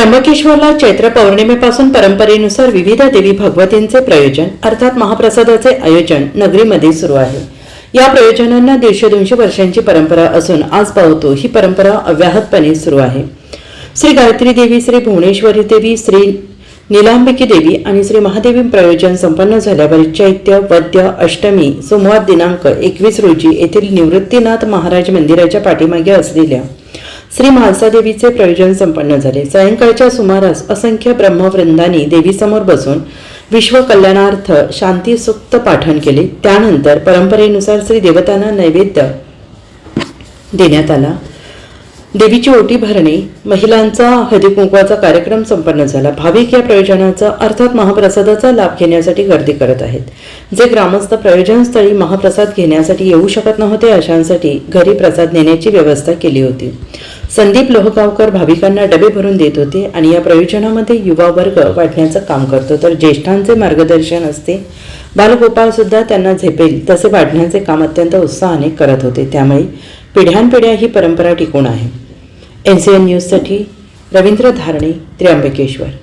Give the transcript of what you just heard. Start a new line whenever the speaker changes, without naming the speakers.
त्र्यंबकेश्वरला चैत्र पौर्णिमेपासून परंपरेनुसार विविध देवी भगवतींचे प्रयोजन अर्थात महाप्रसादाचे आयोजन नगरीमध्ये सुरू आहे. या प्रयोजनांना दीडशे दोनशे वर्षांची परंपरा असून आज पाहतो ही परंपरा अव्याहतपणे सुरू आहे. श्री गायत्री देवी श्री भुवनेश्वरी देवी श्री निलांबिकी देवी आणि श्री महादेवी प्रयोजन संपन्न झाल्यावर चैत्य वद्य अष्टमी सोमवार दिनांक एकवीस रोजी येथील निवृत्तीनाथ महाराज मंदिराच्या पाठीमागे असलेल्या श्री म्हाळसादेवीचे प्रयोजन संपन्न झाले. सायंकाळच्या सुमारास असंख्य ब्रह्मवृंदांनी देवीसमोर बसून विश्वकल्याणार्थ शांती सुक्त पाठन केले. त्यानंतर परंपरेनुसार श्री देवतांना नैवेद्य देण्यात आला. देवीची ओटी भरणे महिलांचा हळदीकुंकवाचा कार्यक्रम संपन्न झाला. भाविक या प्रयोजनाचा अर्थात महाप्रसादाचा लाभ घेण्यासाठी गर्दी करत आहेत. जे ग्रामस्थ प्रयोजनस्थळी महाप्रसाद घेण्यासाठी येऊ शकत नव्हते अशांसाठी घरी प्रसाद नेण्याची व्यवस्था केली होती. संदीप लोहगावकर भाविकांना डबे भरून देत होते आणि या प्रयोजनामध्ये युवा वर्ग वाढण्याचं काम करतो तर ज्येष्ठांचे मार्गदर्शन असते. बालगोपाळ सुद्धा त्यांना झेपेल तसे वाढण्याचे काम अत्यंत उत्साहाने करत होते. त्यामुळे पिढ्यानपिढ्या ही परंपरा टिकून आहे. एन सी एन न्यूजसाठी रवींद्र धारणे त्र्यंबकेश्वर.